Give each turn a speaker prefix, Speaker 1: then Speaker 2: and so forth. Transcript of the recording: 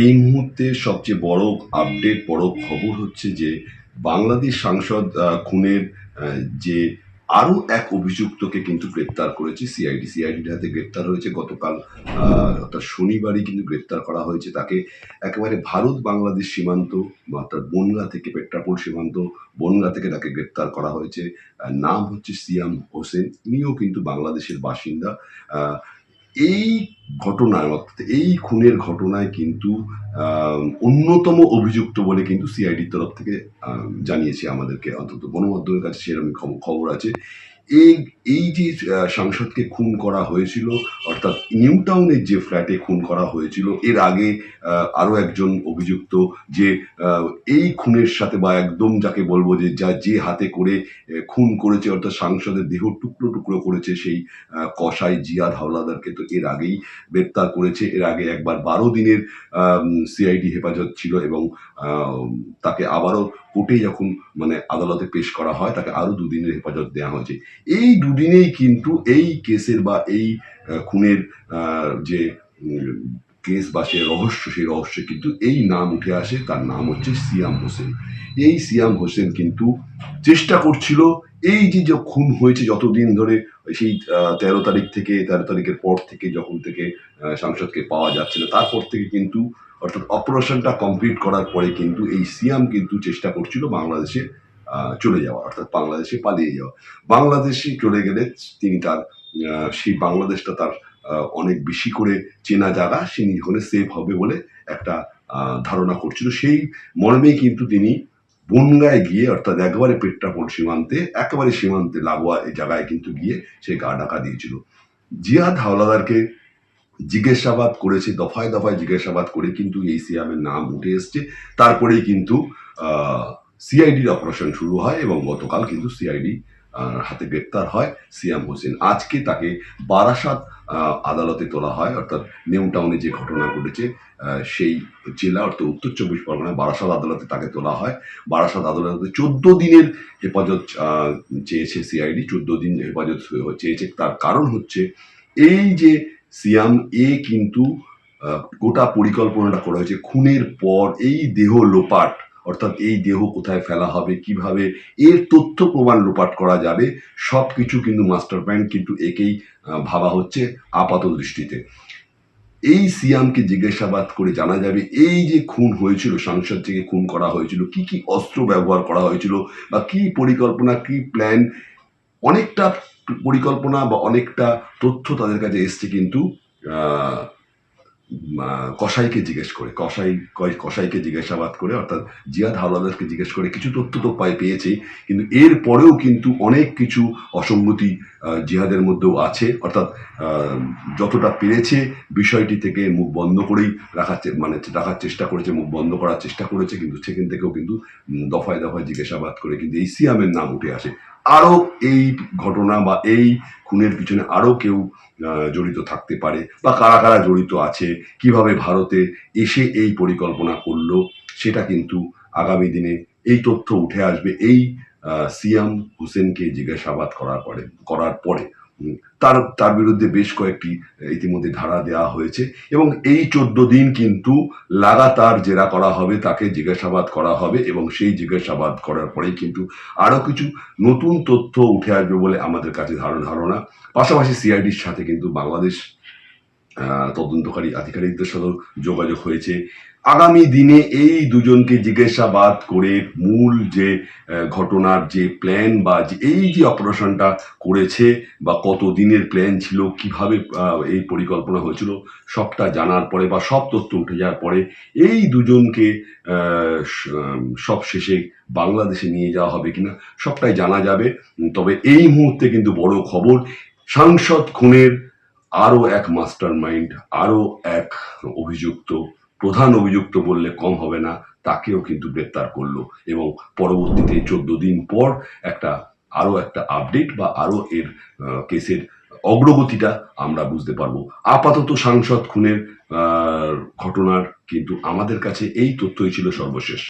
Speaker 1: এই মুহূর্তে সবচেয়ে বড় আপডেট বড় খবর হচ্ছে যে বাংলাদেশ সাংসদ খুনের যে আরও এক অভিযুক্তকে কিন্তু গ্রেপ্তার করেছে সিআইডি সিআইডির হাতে গ্রেপ্তার হয়েছে। গতকাল অর্থাৎ শনিবারই কিন্তু গ্রেপ্তার করা হয়েছে তাকে। একেবারে ভারত বাংলাদেশ সীমান্ত অর্থাৎ বনগা থেকে পেট্রাপোল সীমান্ত, বনগা থেকে তাকে গ্রেপ্তার করা হয়েছে। নাম হচ্ছে সিয়াম হোসেন। ইনিও কিন্তু বাংলাদেশের বাসিন্দা। এই ঘটনায়, অর্থাৎ এই খুনের ঘটনায় কিন্তু অন্যতম অভিযুক্ত বলে কিন্তু সিআইডির তরফ থেকে জানিয়েছে আমাদেরকে। অন্তত গণমাধ্যমের কাছে সেরকম খব- খবর আছে। এই এই যে সাংসদকে খুন করা হয়েছিল, অর্থাৎ নিউ টাউনের যে ফ্ল্যাটে খুন করা হয়েছিল, এর আগে আরও একজন অভিযুক্ত যে এই খুনের সাথে বা একদম যাকে বলব যে, যা যে হাতে করে খুন করেছে, অর্থাৎ সাংসদের দেহ টুকরো টুকরো করেছে সেই কসাই জিয়াদ হাওলাদারকে তো এর আগেই গ্রেপ্তার করেছে। এর আগে একবার বারো দিনের সিআইডি হেফাজত ছিল এবং তাকে আবারও কোর্টে যখন মানে আদালতে পেশ করা হয়, তাকে আরও দুদিনের হেফাজত দেওয়া হয়েছে। এই দুদিনেই কিন্তু এই কেসের বা এই খুনের যে কেস বা সে রহস্য, সেই রহস্যে কিন্তু এই নাম উঠে আসে, তার নাম হচ্ছে সিয়াম হোসেন। এই সিয়াম হোসেন কিন্তু চেষ্টা করছিল, এই যে যে খুন হয়েছে যতদিন ধরে, সেই তেরো তারিখ থেকে, তেরো তারিখের পর থেকে, যখন থেকে সাংসদকে পাওয়া যাচ্ছে না, তারপর থেকে কিন্তু অর্থাৎ অপারেশনটা কমপ্লিট করার পরে কিন্তু এই সিয়াম কিন্তু চেষ্টা করছিল বাংলাদেশে চলে যাওয়া অর্থাৎ বাংলাদেশে পালিয়ে যাওয়া। বাংলাদেশে চলে গেলে তিনি তার সেই বাংলাদেশটা তার অনেক বেশি করে চেনা জায়গা সে ওখানে সেফ হবে বলে একটা ধারণা করছিল। সেই মর্মে কিন্তু তিনি বনগায় গিয়ে, অর্থাৎ একবারে পেট্রাপোল সীমান্তে, একেবারে সীমান্তে লাগোয়া এই জায়গায় কিন্তু গিয়ে সে গা ডাকা দিয়েছিল। জিয়াদ হাওলাদারকে জিজ্ঞাসাবাদ করেছে, দফায় দফায় জিজ্ঞাসাবাদ করে কিন্তু এই সিয়ামের নাম উঠে এসছে। তারপরেই কিন্তু সিআইডির অপারেশন শুরু হয় এবং গতকাল কিন্তু সিআইডি হাতে গ্রেপ্তার হয় সিয়াম হোসেন। আজকে তাকে বারাসাত আদালতে তোলা হয়, অর্থাৎ নিউ টাউনে যে ঘটনা ঘটেছে সেই জেলা অর্থাৎ উত্তর চব্বিশ পরগনায় বারাসাত আদালতে তাকে তোলা হয়। বারাসাত আদালতে চোদ্দ দিনের হেফাজত চেয়েছে সিআইডি, চোদ্দ দিন হেফাজত চেয়েছে। তার কারণ হচ্ছে, এই যে সিয়াম এ কিন্তু গোটা পরিকল্পনাটা করা হয়েছে। খুনের পর এই দেহ লোপাট, অর্থাৎ এই দেহ কোথায় ফেলা হবে, কীভাবে, এর তথ্য প্রমাণ লোপাট করা যাবে সব কিছু কিন্তু মাস্টার প্ল্যান কিন্তু একেই ভাবা হচ্ছে আপাত দৃষ্টিতে। এই সিয়ামকে জিজ্ঞাসাবাদ করে জানা যাবে, এই যে খুন হয়েছিল, সাংসদ থেকে খুন করা হয়েছিল, কি কি অস্ত্র ব্যবহার করা হয়েছিল, বা কি পরিকল্পনা, কি প্ল্যান, অনেকটা পরিকল্পনা বা অনেকটা তথ্য তাদের কাছে এসছে কিন্তু কসাইকে জিজ্ঞেস করে। কসাই কসাইকে জিজ্ঞাসাবাদ করে, অর্থাৎ জিয়াদ হাওলাদারকে জিজ্ঞেস করে, কিছু তথ্য তো পাই, পেয়েছে। কিন্তু এর পরেও কিন্তু অনেক কিছু অসঙ্গতি জিহাদের মধ্যেও আছে। অর্থাৎ যতটা পেরেছে, বিষয়টি থেকে মুখ বন্ধ করেই রাখার মানে রাখার চেষ্টা করেছে, মুখ বন্ধ করার চেষ্টা করেছে, কিন্তু সেখান থেকেও কিন্তু দফায় দফায় জিজ্ঞাসাবাদ করে কিন্তু এই সিয়ামের নাম উঠে আসে। আরও এই ঘটনা বা এই খুনের পিছনে আরও কেউ জড়িত থাকতে পারে বা কারা কারা জড়িত আছে, কীভাবে ভারতে এসে এই পরিকল্পনা করল, সেটা কিন্তু আগামী দিনে এই তথ্য উঠে আসবে। এই সিয়াম হোসেনকে জিজ্ঞাসাবাদ করার পরে করার পরে তার তার বিরুদ্ধে বেশ কয়েকটি ইতিমধ্যে ধারা দেওয়া হয়েছে। এবং এই চোদ্দ দিন কিন্তু লাগাতার জেরা করা হবে, তাকে জিজ্ঞাসাবাদ করা হবে এবং সেই জিজ্ঞাসাবাদ করার পরেই কিন্তু আরও কিছু নতুন তথ্য উঠে আসবে বলে আমাদের কাছে ধারণা ধারণা। পাশাপাশি সিআইডির সাথে কিন্তু বাংলাদেশ তদন্তকারী আধিকারিকদের সাথেও যোগাযোগ হয়েছে। আগামী দিনে এই দুজনকে জিজ্ঞাসাবাদ করে মূল যে ঘটনার যে প্ল্যান বা এই যে অপারেশনটা করেছে বা কত দিনের প্ল্যান ছিল, কীভাবে এই পরিকল্পনা হয়েছিল, সবটা জানার পরে বা সব তথ্য উঠে যাওয়ার পরে এই দুজনকে সব শেষে বাংলাদেশে নিয়ে যাওয়া হবে কিনা, সবটাই জানা যাবে। তবে এই মুহূর্তে কিন্তু বড় খবর, সাংসদ খুনের আরও এক মাস্টার মাইন্ড আরও এক অভিযুক্ত প্রধান অভিযুক্ত বললে কম হবে না, তাকেও কিন্তু গ্রেপ্তার করল। এবং পরবর্তীতে চোদ্দ দিন পর একটা, আরও একটা আপডেট বা আরও এর কেসের অগ্রগতিটা আমরা বুঝতে পারব। আপাতত সাংসদ খুনের ঘটনার কিন্তু আমাদের কাছে এই তথ্যই ছিল সর্বশেষ।